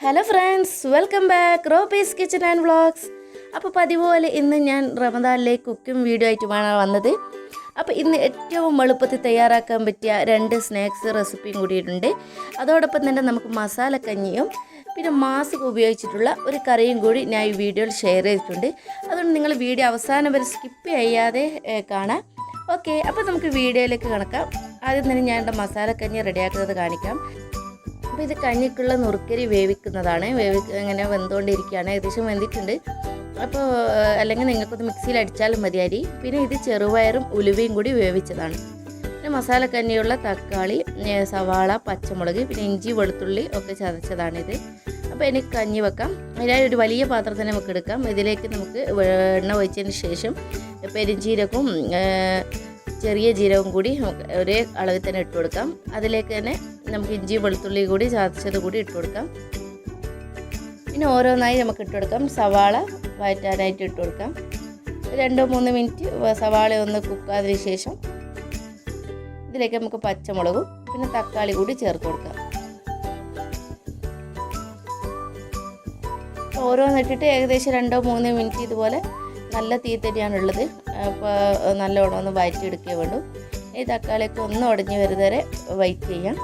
Hello friends welcome back Robby's kitchen and vlogs അപ്പോൾ പതിപോലെ ഇന്ന് ഞാൻ റമദാനിലെ കുക്കിംഗ് വീഡിയോ ആയിട്ടുമാണ് വന്നത്. അപ്പോൾ ഇന്ന് ഏറ്റവും എളുപ്പത്തിൽ തയ്യാറാക്കാൻ പറ്റിയ രണ്ട് സ്നാക്സ് റെസിപ്പിയും കൂടിയിട്ടുണ്ട്. അതോടൊപ്പം തന്നെ നമുക്ക് മസാലക്കഞ്ഞിയും പിന്നെ മാസ്ക് ഉപയോഗിച്ചിട്ടുള്ള ഒരു കറിയും കൂടി ഞാൻ ഈ വീഡിയോയിൽ ഷെയർ ചെയ്തിട്ടുണ്ട്. അതുകൊണ്ട് നിങ്ങൾ വീഡിയോ അവസാനം വരെ സ്കിപ്പ് ചെയ്യാതെ കാണാം. ഓക്കെ അപ്പോൾ നമുക്ക് വീഡിയോയിലേക്ക് കണക്കാം ആദ്യം തന്നെ ഞാൻ എന്റെ മസാലക്കഞ്ഞി റെഡിയാക്കുന്നത് കാണിക്കാം. അപ്പോൾ ഇത് കഞ്ഞിക്കുള്ള നുറുക്കരി വേവിക്കുന്നതാണ്. വേവി ഇങ്ങനെ വെന്തുകൊണ്ടിരിക്കുകയാണ്. ഏകദേശം വെന്തിട്ടുണ്ട്. അപ്പോൾ അല്ലെങ്കിൽ നിങ്ങൾക്കൊന്ന് മിക്സിയിൽ അടിച്ചാലും മതി അരി പിന്നെ ഇത് ചെറുപയറും ഉലുവയും കൂടി വേവിച്ചതാണ്. പിന്നെ മസാലക്കഞ്ഞിയുള്ള തക്കാളി സവാള പച്ചമുളക് പിന്നെ ഇഞ്ചി വെളുത്തുള്ളി ഒക്കെ ചതച്ചതാണിത്. അപ്പോൾ എനിക്ക് കഞ്ഞി വെക്കാം. അതിനായി ഒരു വലിയ പാത്രത്തിൽ നമുക്ക് എടുക്കാം ഇതിലേക്ക് നമുക്ക് എണ്ണ ഒഴിച്ചതിന് ശേഷം പെരിഞ്ജീരകവും ഏഹ്, ചെറിയ ജീരകം കൂടി ഒരേ അളവിൽ തന്നെ ഇട്ട് കൊടുക്കാം. അതിലേക്ക് തന്നെ നമുക്ക് ഇഞ്ചി വെളുത്തുള്ളി കൂടി ചതച്ചത് കൂടി ഇട്ട് കൊടുക്കാം. പിന്നെ ഓരോന്നായി നമുക്ക് ഇട്ട് കൊടുക്കാം. സവാള വഴറ്റാനായിട്ട് ഇട്ട് കൊടുക്കാം. രണ്ടോ മൂന്ന് മിനിറ്റ് സവാള ഒന്ന് കുക്കാതിന് ശേഷം ഇതിലേക്ക് നമുക്ക് പച്ചമുളകും പിന്നെ തക്കാളി കൂടി ചേർത്ത് കൊടുക്കാം. ഓരോന്നിട്ടിട്ട് ഏകദേശം രണ്ടോ മൂന്നോ മിനിറ്റ് ഇതുപോലെ നല്ല തീ തന്നെയാണുള്ളത് അപ്പോൾ നല്ലോണം ഒന്ന് വഴറ്റിയെടുക്കേ വേണ്ടു ഈ തക്കാളിയൊക്കെ ഒന്ന് ഉടഞ്ഞ് വരുന്നവരെ വൈറ്റ് ചെയ്യാം.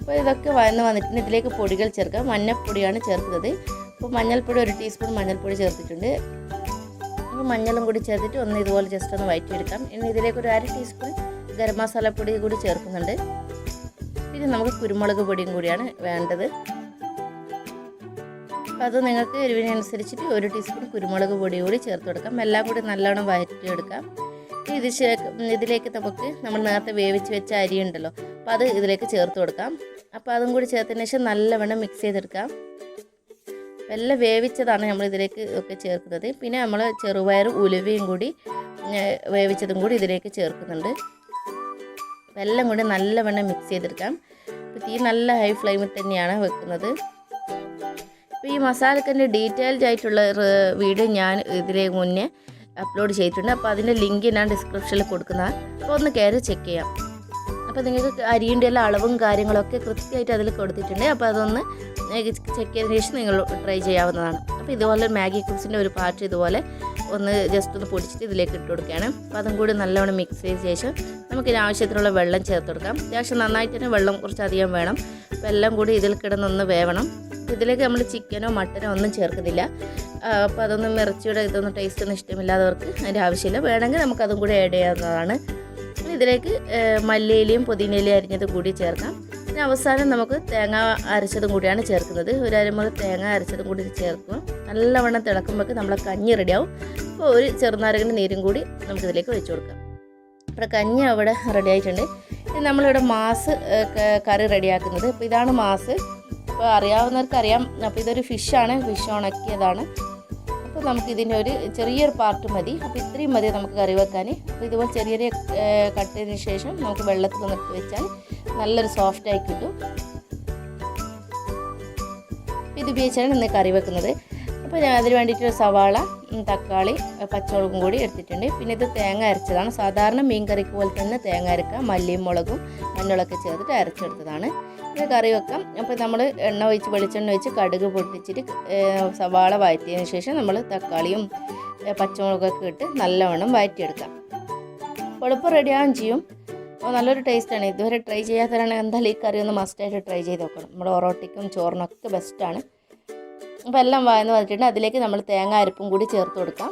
അപ്പോൾ ഇതൊക്കെ വന്ന് വന്നിട്ടുണ്ട്. ഇതിലേക്ക് പൊടികൾ ചേർക്കാം. മഞ്ഞൾപ്പൊടിയാണ് ചേർക്കുന്നത്. അപ്പോൾ മഞ്ഞൾപ്പൊടി ഒരു ടീസ്പൂൺ മഞ്ഞൾപ്പൊടി ചേർത്തിട്ടുണ്ട്. അപ്പോൾ മഞ്ഞളും കൂടി ചേർത്തിട്ട് ഒന്ന് ഇതുപോലെ ജസ്റ്റ് ഒന്ന് വഴറ്റിയെടുക്കാം ഇനി ഇതിലേക്ക് ഒരു അര ടീസ്പൂൺ ഗരം മസാല പൊടി കൂടി ചേർക്കുന്നുണ്ട്. പിന്നെ നമുക്ക് കുരുമുളക് പൊടിയും കൂടിയാണ് വേണ്ടത്. അത് നിങ്ങൾക്ക് എരിവിനനുസരിച്ചിട്ട് ഒരു ടീസ്പൂൺ കുരുമുളക് പൊടി കൂടി ചേർത്ത് കൊടുക്കാം. എല്ലാം കൂടി നല്ലോണം വഴറ്റിയെടുക്കാം. ഇത് ഇതിലേക്ക് നമുക്ക് നമ്മൾ നേരത്തെ വേവിച്ച് വെച്ച അരി ഉണ്ടല്ലോ അപ്പോൾ അത് ഇതിലേക്ക് ചേർത്ത് കൊടുക്കാം. അപ്പോൾ അതും കൂടി ചേർത്തതിന് ശേഷം നല്ലവണ്ണം മിക്സ് ചെയ്തെടുക്കാം. എല്ലാം വേവിച്ചതാണ് നമ്മൾ ഇതിലേക്ക് ഒക്കെ ചേർക്കുന്നത്. പിന്നെ നമ്മൾ ചെറുപയറും ഉലുവയും കൂടി വേവിച്ചതും കൂടി ഇതിലേക്ക് ചേർക്കുന്നുണ്ട്. എല്ലാം കൂടി നല്ലവണ്ണം മിക്സ് ചെയ്തെടുക്കാം. തീ നല്ല ഹൈ ഫ്ലെയിമിൽ തന്നെയാണ് വെക്കുന്നത്. അപ്പോൾ ഈ മസാലക്കന്റെ ഡീറ്റെയിൽഡ് ആയിട്ടുള്ള വീഡിയോ ഞാൻ ഇതിലേ മുന്നേ അപ്ലോഡ് ചെയ്തിട്ടുണ്ട്. അപ്പോൾ അതിന്റെ ലിങ്ക് ഞാൻ ഡിസ്ക്രിപ്ഷനിൽ കൊടുക്കുന്നതാണ് അപ്പോൾ ഒന്ന് കയറി ചെക്ക് ചെയ്യാം. അപ്പോൾ നിങ്ങൾക്ക് അരിയുടെ എല്ലാ അളവും കാര്യങ്ങളൊക്കെ കൃത്യമായിട്ട് അതിൽ കൊടുത്തിട്ടുണ്ട്. അപ്പോൾ അതൊന്ന് ചെക്ക് ചെയ്തതിന് ശേഷം നിങ്ങൾ ട്രൈ ചെയ്യാവുന്നതാണ്. അപ്പോൾ ഇതുപോലെ മാഗി കുക്സിന്റെ ഒരു പാർട്ട് ഇതുപോലെ ഒന്ന് ജസ്റ്റ് ഒന്ന് പൊടിച്ചിട്ട് ഇതിലേക്ക് ഇട്ട് കൊടുക്കുകയാണ്. അപ്പോൾ അതും കൂടി നല്ലവണ്ണം മിക്സ് ചെയ്ത ശേഷം നമുക്ക് ആവശ്യത്തിനുള്ള വെള്ളം ചേർത്ത് കൊടുക്കാം. അത്യാവശ്യം നന്നായിട്ട് തന്നെ വെള്ളം കുറച്ചധികം വേണം. അപ്പോൾ എല്ലാം കൂടി ഇതിൽ കിടന്നൊന്ന് വേവണം. ഇതിലേക്ക് നമ്മൾ ചിക്കനോ മട്ടനോ ഒന്നും ചേർക്കുന്നില്ല. അപ്പോൾ അതൊന്നും ഇറച്ചിയുടെ ഇതൊന്നും ടേസ്റ്റ് ഒന്നും ഇഷ്ടമില്ലാത്തവർക്ക് അതിന്റെ ആവശ്യമില്ല. വേണമെങ്കിൽ നമുക്ക് അതും കൂടി ആഡ് ചെയ്യാവുന്നതാണ്. ഇതിലേക്ക് മല്ലിയിലയും പുതിനയിലയും അരിഞ്ഞതും കൂടി ചേർക്കാം. പിന്നെ അവസാനം നമുക്ക് തേങ്ങ അരച്ചതും കൂടിയാണ് ചേർക്കുന്നത്. ഒരു അരമുറി തേങ്ങ അരച്ചതും കൂടി ചേർക്കും നല്ലവണ്ണം തിളക്കുമ്പോഴേക്ക് നമ്മളെ കഞ്ഞി റെഡിയാവും അപ്പോൾ ഒരു ചെറുനാരകന്റെ നീരും കൂടി നമുക്കിതിലേക്ക് വെച്ച് കൊടുക്കാം. അപ്പോൾ കഞ്ഞി അവിടെ റെഡി ആയിട്ടുണ്ട്. നമ്മളിവിടെ മാസ് കറി റെഡിയാക്കുന്നത് അപ്പോൾ ഇതാണ് മാസ്. അപ്പോൾ അറിയാവുന്നവർക്ക് അറിയാം. അപ്പോൾ ഇതൊരു ഫിഷാണ് ഫിഷ് ഉണക്കിയതാണ്. അപ്പോൾ നമുക്ക് ഇതിന്റെ ഒരു ചെറിയൊരു പാർട്ട് മതി. അപ്പോൾ ഇത്രയും മതി നമുക്ക് കറി വെക്കാൻ അപ്പോൾ ഇതുപോലെ ചെറിയ കട്ട് ചെയ്തതിന് ശേഷം നമുക്ക് വെള്ളത്തിൽ നിർത്തി വെച്ചാൽ നല്ലൊരു സോഫ്റ്റായി കിട്ടും. ഇത് ഉപയോഗിച്ചാണ് ഇന്ന് കറി വെക്കുന്നത്. അപ്പോൾ ഞാൻ അതിന് വേണ്ടിയിട്ടൊരു സവാള തക്കാളി പച്ചമുളകും കൂടി എടുത്തിട്ടുണ്ട്. പിന്നെ ഇത് തേങ്ങ അരച്ചതാണ്. സാധാരണ മീൻ കറിക്ക് പോലെ തന്നെ തേങ്ങ അരക്കുക. മല്ലിയും മുളകും മഞ്ഞളൊക്കെ ചേർത്തിട്ട് അരച്ചെടുത്തതാണ്. ഇത് കറി വെക്കാം. അപ്പോൾ നമ്മൾ എണ്ണ ഒഴിച്ച് വെളിച്ചെണ്ണ ഒഴിച്ച് കടുക് പൊട്ടിച്ചിട്ട് സവാള വഴറ്റിയതിന് ശേഷം നമ്മൾ തക്കാളിയും പച്ചമുളകൊക്കെ ഇട്ട് നല്ലവണ്ണം വഴറ്റിയെടുക്കാം. എളുപ്പം റെഡിയാകും ചെയ്യും. അപ്പോൾ നല്ലൊരു ടേസ്റ്റാണ്. ഇതുവരെ ട്രൈ ചെയ്യാത്തവരാണെങ്കിൽ എന്തായാലും ഈ കറി ഒന്ന് മസ്റ്റായിട്ട് ട്രൈ ചെയ്ത് നോക്കണം. നമ്മുടെ ഒറോട്ടിക്കും ചോറിനൊക്കെ ബെസ്റ്റാണ് അപ്പോൾ എല്ലാം വായന്ന് വന്നിട്ടുണ്ട്. അതിലേക്ക് നമ്മൾ തേങ്ങ അരപ്പും കൂടി ചേർത്ത് കൊടുക്കാം.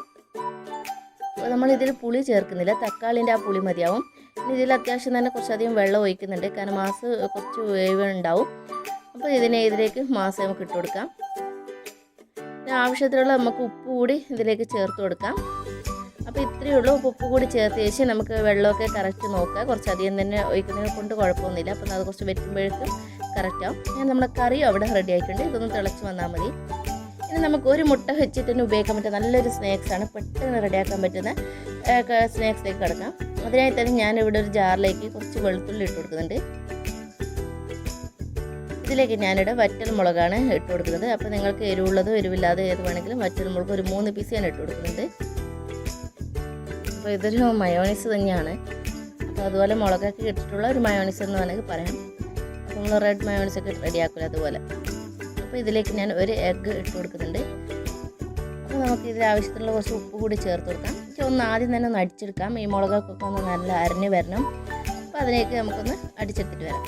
നമ്മൾ ഇതിൽ പുളി ചേർക്കുന്നില്ല. തക്കാളിന്റെ ആ പുളി മതിയാവും. ഇനി ഇതിൽ അത്യാവശ്യം തന്നെ കുറച്ചധികം വെള്ളം ഒഴിക്കുന്നുണ്ട്. കാരണം മാസ് കുറച്ച് വേവ് ഉണ്ടാവും അപ്പോൾ ഇതിനെ ഇതിലേക്ക് മാസം നമുക്ക് ഇട്ട് കൊടുക്കാം. ആവശ്യത്തിനുള്ള നമുക്ക് ഉപ്പ് കൂടി ഇതിലേക്ക് ചേർത്ത് കൊടുക്കാം. അപ്പോൾ ഇത്രയേ ഉള്ളൂ. ഉപ്പ് കൂടി ചേർത്ത് ശേഷം നമുക്ക് വെള്ളമൊക്കെ കറക്റ്റ് നോക്കുക കുറച്ചധികം തന്നെ ഒഴിക്കുന്നതിനെ കൊണ്ട് കുഴപ്പമൊന്നുമില്ല. അപ്പോൾ അത് കുറച്ച് വെറ്റുമ്പോഴേക്കും കറക്റ്റാവും ഞാൻ നമ്മുടെ കറി അവിടെ റെഡി ആയിട്ടുണ്ട്. ഇതൊന്ന് തിളച്ച് വന്നാൽ മതി. ഇനി നമുക്ക് ഒരു മുട്ട വെച്ചിട്ട് തന്നെ ഉപയോഗിക്കാൻ പറ്റുന്ന നല്ലൊരു സ്നാക്സ് ആണ് പെട്ടെന്ന് റെഡിയാക്കാൻ പറ്റുന്ന സ്നാക്സിലേക്ക് കിടക്കാം. അതിനായി തന്നെ ഞാൻ ഇവിടെ ഒരു ജാറിലേക്ക് കുറച്ച് വെളുത്തുള്ളി ഇട്ട് കൊടുക്കുന്നുണ്ട്. ഇതിലേക്ക് ഞാനിവിടെ വറ്റൽ മുളകാണ് ഇട്ട് കൊടുക്കുന്നത്. അപ്പോൾ നിങ്ങൾക്ക് എരിവുള്ളതോ എരിവില്ലാതെ ഏത് വേണമെങ്കിലും വറ്റൽ മുളക് ഒരു മൂന്ന് പീസ് ഞാൻ ഇട്ട് കൊടുക്കുന്നുണ്ട്. അപ്പോൾ ഇതൊരു മയോണീസ് തന്നെയാണ്. അപ്പോൾ അതുപോലെ മുളകൊക്കെ ഇട്ടിട്ടുള്ള ഒരു മയോണീസ് എന്ന് വേണമെങ്കിൽ പറയാം. നമ്മൾ റെഡ് മയോണൈസ് ഒക്കെ റെഡിയാക്കില്ല അതുപോലെ. അപ്പോൾ ഇതിലേക്ക് ഞാൻ ഒരു എഗ്ഗ് ഇട്ട് കൊടുക്കുന്നുണ്ട്. അപ്പോൾ നമുക്ക് ഇതിൽ ആവശ്യത്തിനുള്ള കുറച്ച് ഉപ്പ് കൂടി ചേർത്ത് കൊടുക്കാം. എനിക്ക് ഒന്ന് ആദ്യം തന്നെ ഒന്ന് അടിച്ചെടുക്കാം. ഈ മുളകൊക്കെ ഒന്ന് നല്ല അരഞ്ഞ് വരണം. അപ്പോൾ അതിലേക്ക് നമുക്കൊന്ന് അടിച്ചെടുത്തിട്ട് വരാം.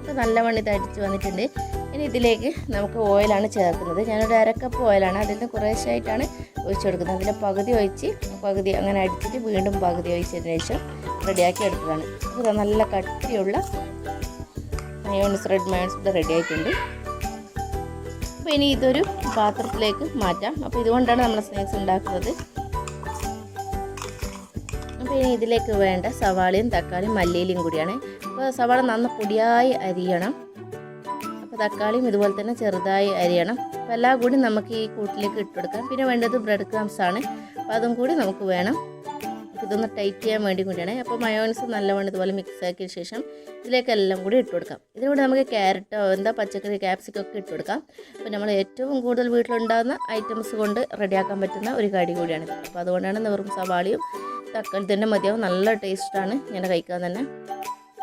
അപ്പോൾ നല്ലവണ്ണം ഇത് അടിച്ച് വന്നിട്ടുണ്ട്. ഇനി ഇതിലേക്ക് നമുക്ക് ഓയിലാണ് ചേർക്കുന്നത്. ഞാനൊരു അരക്കപ്പ് ഓയിലാണ് അതിൽ നിന്ന് കുറേശ്ശായിട്ടാണ് ഒഴിച്ചു കൊടുക്കുന്നത്. അതിന്റെ പകുതി ഒഴിച്ച് പകുതി അങ്ങനെ അടിച്ചിട്ട് വീണ്ടും പകുതി ഒഴിച്ചതിന് ശേഷം റെഡിയാക്കി എടുത്തതാണ്. അപ്പോൾ നല്ല കട്ടിയുള്ള മയോൺസ് റെഡ് മയോൺസ് ഇവിടെ റെഡി അപ്പോൾ ഇനി ഇതൊരു പാത്രത്തിലേക്ക് മാറ്റാം. അപ്പോൾ ഇതുകൊണ്ടാണ് നമ്മൾ സ്നാക്സ് ഉണ്ടാക്കുന്നത്. അപ്പോൾ ഇനി ഇതിലേക്ക് വേണ്ട സവാളയും തക്കാളിയും മല്ലിയിലയും കൂടിയാണ്. അപ്പോൾ സവാള നന്ന പൊടിയായി അരിയണം. അപ്പോൾ തക്കാളിയും ഇതുപോലെ തന്നെ ചെറുതായി അരിയണം. അപ്പോൾ എല്ലാം കൂടി നമുക്ക് ഈ കൂട്ടിലേക്ക് ഇട്ടുകൊടുക്കാം പിന്നെ വേണ്ടത് ബ്രെഡ് ക്രംസ് ആണ്. അപ്പോൾ അതും കൂടി നമുക്ക് വേണം. ഇതൊന്ന് ടൈറ്റ് ചെയ്യാൻ വേണ്ടി കൂടിയാണ്. അപ്പോൾ മയോൺസ് നല്ലവണ്ണം ഇതുപോലെ മിക്സ് ആക്കിയ ശേഷം ഇതിലേക്ക് എല്ലാം കൂടി ഇട്ട് കൊടുക്കാം. ഇതിലൂടെ നമുക്ക് ക്യാരറ്റോ എന്താ പച്ചക്കറി ക്യാപ്സിക്കോ ഒക്കെ ഇട്ട് കൊടുക്കാം. അപ്പോൾ നമ്മൾ ഏറ്റവും കൂടുതൽ വീട്ടിലുണ്ടാകുന്ന ഐറ്റംസ് കൊണ്ട് റെഡിയാക്കാൻ പറ്റുന്ന ഒരു കടി കൂടിയാണ്. അപ്പോൾ അതുകൊണ്ടാണ് വെറും സവാളയും തക്കാളി തന്നെ മതിയാവും. നല്ല ടേസ്റ്റാണ് ഇങ്ങനെ കഴിക്കാൻ തന്നെ.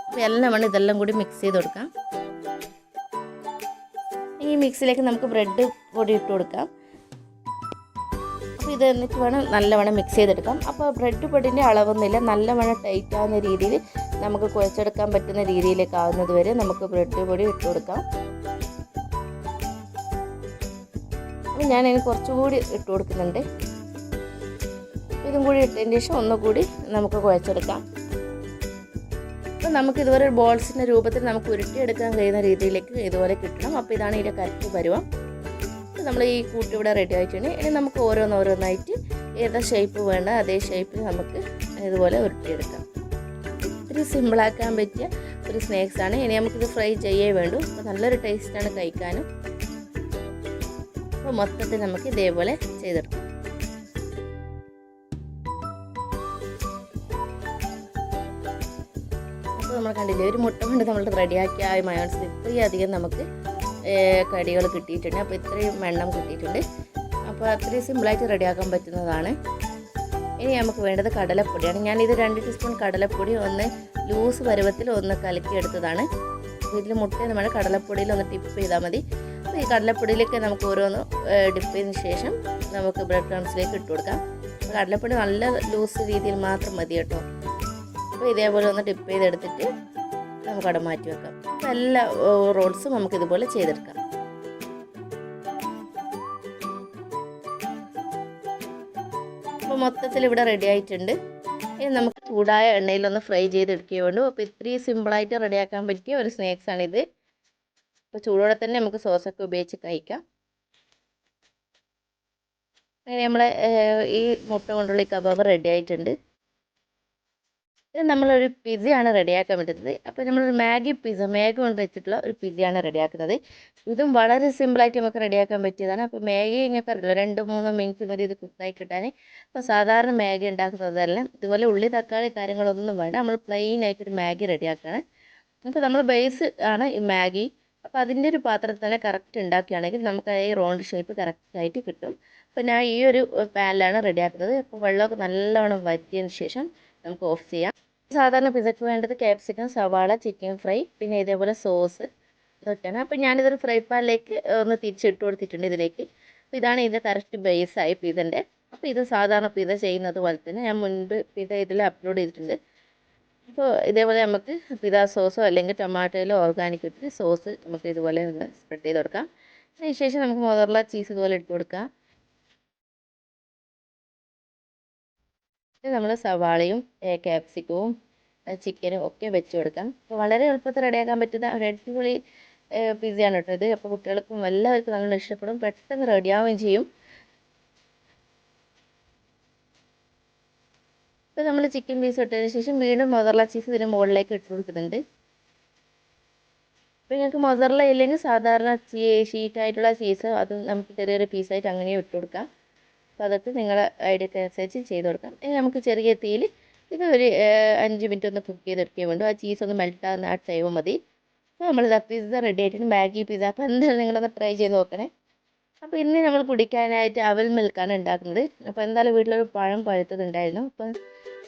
അപ്പോൾ എല്ലാം വേണം ഇതെല്ലാം കൂടി മിക്സ് ചെയ്ത് കൊടുക്കാം. ഈ മിക്സിലേക്ക് നമുക്ക് ബ്രെഡ് പൊടി ഇട്ട് കൊടുക്കാം. ഇത് എന്നിട്ട് വേണം നല്ലവണ്ണം മിക്സ് ചെയ്തെടുക്കാം. അപ്പോൾ ബ്രെഡ് പൊടിന്റെ അളവൊന്നുമില്ല. നല്ലവണ്ണം ടൈറ്റ് ആവുന്ന രീതിയിൽ നമുക്ക് കുഴച്ചെടുക്കാൻ പറ്റുന്ന രീതിയിലേക്ക് ആവുന്നത് വരെ നമുക്ക് ബ്രെഡ് പൊടി ഇട്ട് കൊടുക്കാം. അപ്പം ഞാൻ അതിന് കുറച്ചുകൂടി ഇട്ട് കൊടുക്കുന്നുണ്ട്. ഇതും കൂടി ഇട്ടതിന് ശേഷം ഒന്നുകൂടി നമുക്ക് കുഴച്ചെടുക്കാം. അപ്പോൾ നമുക്ക് ഇതുപോലെ ബോൾസിന്റെ രൂപത്തിൽ നമുക്ക് ഉരുട്ടിയെടുക്കാൻ കഴിയുന്ന രീതിയിലേക്ക് ഇതുപോലെ കിട്ടണം. അപ്പോൾ ഇതാണ് ഇതിന്റെ കറക്റ്റ് പരുവം. നമ്മൾ ഈ കൂട്ടി ഇവിടെ റെഡി ആയിട്ടുണ്ട്. ഇനി നമുക്ക് ഓരോന്നോരോന്നായിട്ട് ഏതാ ഷേപ്പ് വേണ്ട അതേ ഷേപ്പിൽ നമുക്ക് ഇതുപോലെ ഉരുട്ടിയെടുക്കാം. ഇത്തിരി സിമ്പിളാക്കാൻ പറ്റിയ ഒരു സ്നാക്സ് ആണ്. ഇനി നമുക്കിത് ഫ്രൈ ചെയ്യേ വേണ്ടു. അപ്പോൾ നല്ലൊരു ടേസ്റ്റാണ് കഴിക്കാനും. അപ്പോൾ മൊത്തത്തിൽ നമുക്ക് ഇതേപോലെ ചെയ്തെടുക്കാം. അപ്പോൾ നമ്മൾ കണ്ടില്ലേ ഒരു മുട്ട കൊണ്ട് നമ്മൾ റെഡിയാക്കിയ ആ മയോൺസിൽ ഇത്രയും അധികം നമുക്ക് കടികൾ കിട്ടിയിട്ടുണ്ട്. അപ്പോൾ ഇത്രയും വെണ്ണം കിട്ടിയിട്ടുണ്ട്. അപ്പോൾ അത്രയും സിമ്പിളായിട്ട് റെഡിയാക്കാൻ പറ്റുന്നതാണ്. ഇനി നമുക്ക് വേണ്ടത് കടലപ്പൊടിയാണ്. ഞാനിത് രണ്ട് ടീസ്പൂൺ കടലപ്പൊടി ഒന്ന് ലൂസ് പരുവത്തിൽ ഒന്ന് കലക്കിയെടുത്തതാണ്. ഇതിൽ മുട്ട നമ്മൾ കടലപ്പൊടിയിൽ ഒന്ന് ടിപ്പ് ചെയ്താൽ മതി. അപ്പോൾ ഈ കടലപ്പൊടിയിലേക്ക് നമുക്ക് ഓരോന്ന് ഡിപ്പ് ചെയ്തതിന് ശേഷം നമുക്ക് ബ്രെഡ് ക്രംസിലേക്ക് ഇട്ട് കൊടുക്കാം. കടലപ്പൊടി നല്ല ലൂസ് രീതിയിൽ മാത്രം മതി കേട്ടോ. അപ്പോൾ ഇതേപോലെ ഒന്ന് ടിപ്പ് ചെയ്തെടുത്തിട്ട് നമുക്കവിടെ മാറ്റി വെക്കാം. അപ്പോൾ റോഡ്സ് നമുക്ക് ഇതുപോലെ ചെയ്തെടുക്കാം. അപ്പോൾ മൊത്തത്തിൽ ഇവിടെ റെഡി ആയിട്ടുണ്ട്. ഇനി നമുക്ക് ചൂടായ എണ്ണയിലൊന്ന് ഫ്രൈ ചെയ്തെടുക്കുകയേ വേണ്ടൂ അപ്പോൾ ഇത്രയും സിമ്പിളായിട്ട് റെഡിയാക്കാൻ പറ്റിയ ഒരു സ്നാക്സ് സ്നാക്സാണിത് അപ്പോൾ ചൂടോടെ തന്നെ നമുക്ക് സോസൊക്കെ ഉപയോഗിച്ച് കഴിക്കാം. അങ്ങനെ നമ്മളെ ഈ മുട്ട കൊണ്ടുള്ള ഈ കബാബ് റെഡി ആയിട്ടുണ്ട്. ഇത് നമ്മളൊരു പിസയാണ് റെഡിയാക്കാൻ പറ്റുന്നത്. അപ്പോൾ നമ്മളൊരു മാഗി പിസ മാഗി കൊണ്ട് വെച്ചിട്ടുള്ള ഒരു പിസയാണ് റെഡിയാക്കുന്നത്. ഇതും വളരെ സിമ്പിളായിട്ട് നമുക്ക് റെഡിയാക്കാൻ പറ്റിയതാണ്. അപ്പോൾ മാഗി ഇങ്ങനെ പറഞ്ഞല്ലോ രണ്ട് മൂന്ന് മിനിറ്റ് മതി ഇത് കുക്കായി കിട്ടാൻ അപ്പോൾ സാധാരണ മാഗി ഉണ്ടാക്കുന്നതല്ല ഇതുപോലെ ഉള്ളി തക്കാളി കാര്യങ്ങളൊന്നും വേണ്ട. നമ്മൾ പ്ലെയിൻ ആയിട്ടൊരു മാഗി റെഡിയാക്കുകയാണ്. അപ്പോൾ നമ്മൾ ബേസ് ആണ് ഈ മാഗി. അപ്പോൾ അതിന്റെ ഒരു പാത്രത്തിൽ തന്നെ കറക്റ്റ് ഉണ്ടാക്കുകയാണെങ്കിൽ നമുക്ക് ഈ റൗണ്ട് ഷേപ്പ് കറക്റ്റായിട്ട് കിട്ടും. അപ്പോൾ ഞാൻ ഈ ഒരു പാനിലാണ് റെഡിയാക്കുന്നത്. അപ്പോൾ വെള്ളമൊക്കെ നല്ലവണ്ണം വറ്റിയതിന് ശേഷം നമുക്ക് ഓഫ് ചെയ്യാം. സാധാരണ പിസയ്ക്ക് വേണ്ടത് ക്യാപ്സിക്കം സവാള ചിക്കൻ ഫ്രൈ പിന്നെ ഇതേപോലെ സോസ് ഇതൊക്കെയാണ്. അപ്പോൾ ഞാനിതൊരു ഫ്രൈ പാനിലേക്ക് ഒന്ന് തിരിച്ചിട്ട് കൊടുത്തിട്ടുണ്ട് ഇതിലേക്ക്. അപ്പോൾ ഇതാണ് ഇതിന്റെ കറക്റ്റ് ബേസായി പിതന്റെ അപ്പോൾ ഇത് സാധാരണ പിത ചെയ്യുന്നത് പോലെ തന്നെ ഞാൻ മുൻപ് പിത ഇതിൽ അപ്ലോഡ് ചെയ്തിട്ടുണ്ട്. അപ്പോൾ ഇതേപോലെ നമുക്ക് പിത സോസോ അല്ലെങ്കിൽ ടൊമാറ്റോയിലോ ഓർഗാനിക് ഇട്ടിട്ട് സോസ് നമുക്ക് ഇതുപോലെ സ്പ്രെഡ് ചെയ്ത് കൊടുക്കാം. അതിന് ശേഷം നമുക്ക് മൊതറുള്ള ചീസ് ഇതുപോലെ ഇട്ട് കൊടുക്കാം. നമ്മൾ സവാളയും ക്യാപ്സിക്കവും ചിക്കനും ഒക്കെ വെച്ച് കൊടുക്കാം. അപ്പോൾ വളരെ എളുപ്പത്തിൽ റെഡിയാക്കാൻ പറ്റുന്ന ഒരു അടിപൊളി പിസയാണ് കേട്ടോ ഇത്. അപ്പോൾ കുട്ടികൾക്കും എല്ലാവർക്കും നല്ല ഇഷ്ടപ്പെടും. പെട്ടെന്ന് റെഡിയാവുകയും ചെയ്യും. ഇപ്പോൾ നമ്മൾ ചിക്കൻ പീസ് ഇട്ടതിന് ശേഷം വീണ്ടും മൊസറല ചീസ് ഇതിന് മുകളിലേക്ക് ഇട്ട് കൊടുക്കുന്നുണ്ട്. ഇപ്പോൾ നിങ്ങൾക്ക് മൊസറല ഇല്ലെങ്കിൽ സാധാരണ ഷീറ്റായിട്ടുള്ള ചീസ് അത് നമുക്ക് ചെറിയൊരു പീസായിട്ട് അങ്ങനെ ഇട്ട് കൊടുക്കാം. അപ്പോൾ അതൊക്കെ നിങ്ങളുടെ ഐഡിയക്ക് അനുസരിച്ച് ചെയ്ത് കൊടുക്കാം. ഇനി നമുക്ക് ചെറിയ തീയിൽ ഇത് ഒരു അഞ്ച് മിനിറ്റ് ഒന്ന് കുക്ക് ചെയ്തെടുക്കുകയും വേണ്ടു. ആ ചീസ് ഒന്ന് മെൽറ്റ് ആകുന്ന ആ ടൈം മതി. അപ്പോൾ നമ്മൾ പിസ്സ റെഡി ആയിട്ടുണ്ട്. മാഗി പിസ്സ അപ്പോൾ എന്തായാലും നിങ്ങളൊന്ന് ട്രൈ ചെയ്ത് നോക്കണേ. അപ്പോൾ ഇന്ന് നമ്മൾ കുടിക്കാനായിട്ട് അവൽ മിൽക്കാണ് ഉണ്ടാക്കുന്നത്. അപ്പോൾ എന്തായാലും വീട്ടിലൊരു പഴം പഴുത്തത് ഉണ്ടായിരുന്നു അപ്പം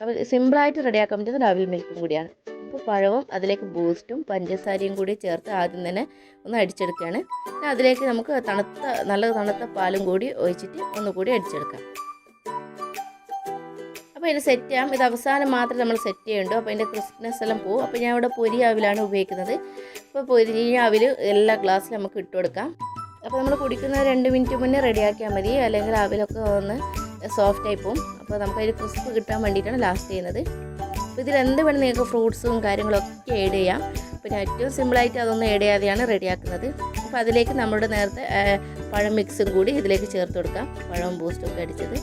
അപ്പോൾ സിമ്പിളായിട്ട് റെഡിയാക്കാൻ പറ്റുന്നത് അവൽ മിൽക്കും കൂടിയാണ്. അപ്പോൾ പഴവും അതിലേക്ക് ബൂസ്റ്റും പഞ്ചസാരയും കൂടി ചേർത്ത് ആദ്യം തന്നെ ഒന്ന് അടിച്ചെടുക്കുകയാണ് പിന്നെ അതിലേക്ക് നമുക്ക് തണുത്ത നല്ല തണുത്ത പാലും കൂടി ഒഴിച്ചിട്ട് ഒന്നുകൂടി അടിച്ചെടുക്കാം അപ്പോൾ ഇത് സെറ്റ് ചെയ്യാം ഇത് അവസാനം മാത്രമേ നമ്മൾ സെറ്റ് ചെയ്യേണ്ടു അപ്പോൾ അതിന്റെ ക്രിസ്പ്നെസ് എല്ലാം പോകും അപ്പോൾ ഞാൻ ഇവിടെ പൊരി ആവിലാണ് ഉപയോഗിക്കുന്നത് അപ്പോൾ പൊരി ആവിൽ എല്ലാ ഗ്ലാസ്സിലും നമുക്ക് ഇട്ട് കൊടുക്കാം അപ്പോൾ നമ്മൾ കുടിക്കുന്ന രണ്ട് മിനിറ്റ് മുന്നേ റെഡിയാക്കിയാൽ മതി അല്ലെങ്കിൽ ആവിലൊക്കെ ഒന്ന് സോഫ്റ്റ് ആയി പോകും അപ്പോൾ നമുക്ക് അതിൽ ക്രിസ്പ് കിട്ടാൻ വേണ്ടിയിട്ടാണ് ലാസ്റ്റ് ചെയ്യുന്നത് അപ്പോൾ എന്ത് വേണം നിങ്ങൾക്ക് ഫ്രൂട്ട്സും കാര്യങ്ങളൊക്കെ ആഡ് ചെയ്യാം. പിന്നെ ഏറ്റവും സിമ്പിളായിട്ട് അതൊന്നും ആഡ് ചെയ്യാതെയാണ് റെഡിയാക്കുന്നത് അപ്പോൾ അതിലേക്ക് നമ്മുടെ നേരത്തെ പഴം മിക്സും കൂടി ഇതിലേക്ക് ചേർത്ത് കൊടുക്കാം. പഴവും ബൂസ്റ്റും ഒക്കെ അടിച്ചത്.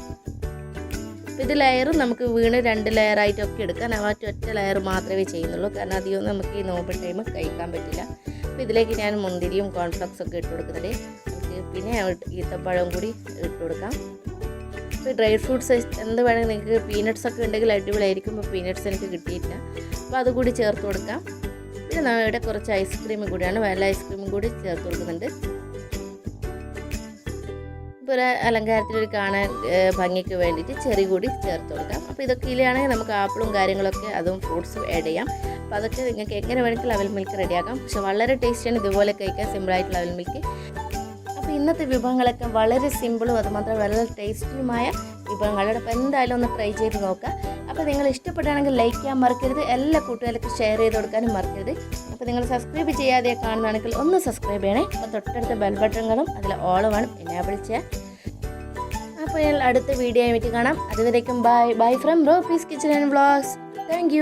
ഇത് ലെയറും നമുക്ക് വീണ് രണ്ട് ലെയറായിട്ടൊക്കെ എടുക്കാം. ഞാൻ ഒറ്റ ലെയർ മാത്രമേ ചെയ്യുന്നുള്ളൂ. കാരണം അധികം നമുക്ക് ഈ നോമ്പ് ടൈം കഴിക്കാൻ പറ്റില്ല. അപ്പോൾ ഇതിലേക്ക് ഞാൻ മുന്തിരിയും കോൺഫ്ലക്സ് ഒക്കെ ഇട്ട് കൊടുക്കുന്നുണ്ട്. പിന്നെ ഈത്തപ്പഴവും കൂടി ഇട്ട് കൊടുക്കാം. ഡ്രൈ ഫ്രൂട്ട്സ് എന്ത് വേണമെങ്കിൽ നിങ്ങൾക്ക് പീനട്ട്സ് ഒക്കെ ഉണ്ടെങ്കിൽ അടിപൊളിയായിരിക്കും. ഇപ്പോൾ പീനട്ട്സ് എനിക്ക് കിട്ടിയിട്ടില്ല അപ്പോൾ അതുകൂടി ചേർത്ത് കൊടുക്കാം. പിന്നെ നമ്മൾ ഇവിടെ കുറച്ച് ഐസ്ക്രീം കൂടിയാണ്. വല്ല ഐസ്ക്രീമും കൂടി ചേർത്ത് കൊടുക്കുന്നുണ്ട്. ഇപ്പോൾ ഒരു അലങ്കാരത്തിലൊരു കാണാൻ ഭംഗിക്ക് വേണ്ടിയിട്ട് ചെറി കൂടി ചേർത്ത് കൊടുക്കാം. അപ്പോൾ ഇതൊക്കെ ഇതിലാണെങ്കിൽ നമുക്ക് ആപ്പിളും കാര്യങ്ങളൊക്കെ അതും ഫ്രൂട്ട്സും ആഡ് ചെയ്യാം. അപ്പോൾ അതൊക്കെ നിങ്ങൾക്ക് എങ്ങനെ വേണമെങ്കിൽ ലവൽ മിൽക്ക് റെഡിയാക്കാം പക്ഷെ വളരെ ടേസ്റ്റിയാണ് ഇതുപോലെ കഴിക്കാൻ. സിമ്പിളായിട്ട് ലവൽ മിൽക്ക്. അപ്പോൾ ഇന്നത്തെ വിഭവങ്ങളൊക്കെ വളരെ സിമ്പിളും അതുമാത്രം വളരെ ടേസ്റ്റിയുമായ വിഭവങ്ങളാണ്. അപ്പോൾ എന്തായാലും ഒന്ന് ട്രൈ ചെയ്ത് നോക്കുക അപ്പോൾ നിങ്ങൾ ഇഷ്ടപ്പെടുകയാണെങ്കിൽ ലൈക്ക് ചെയ്യാൻ മറക്കരുത്. എല്ലാ കൂട്ടുകാർക്കും ഷെയർ ചെയ്ത് കൊടുക്കാനും മറക്കരുത്. അപ്പോൾ നിങ്ങൾ സബ്സ്ക്രൈബ് ചെയ്യാതെ കാണുന്നതാണെങ്കിൽ ഒന്ന് സബ്സ്ക്രൈബ് ചെയ്യണേ. അപ്പോൾ തൊട്ടടുത്ത ബെൽ ബട്ടണുകളും അതിൽ ഓൾ വേണം എനേബിൾ ചെയ്യാൻ അപ്പോൾ അടുത്ത വീഡിയോ ആയിട്ട് കാണാം. അതുവരേക്കും bye bye from ro peace kitchen and vlogs thank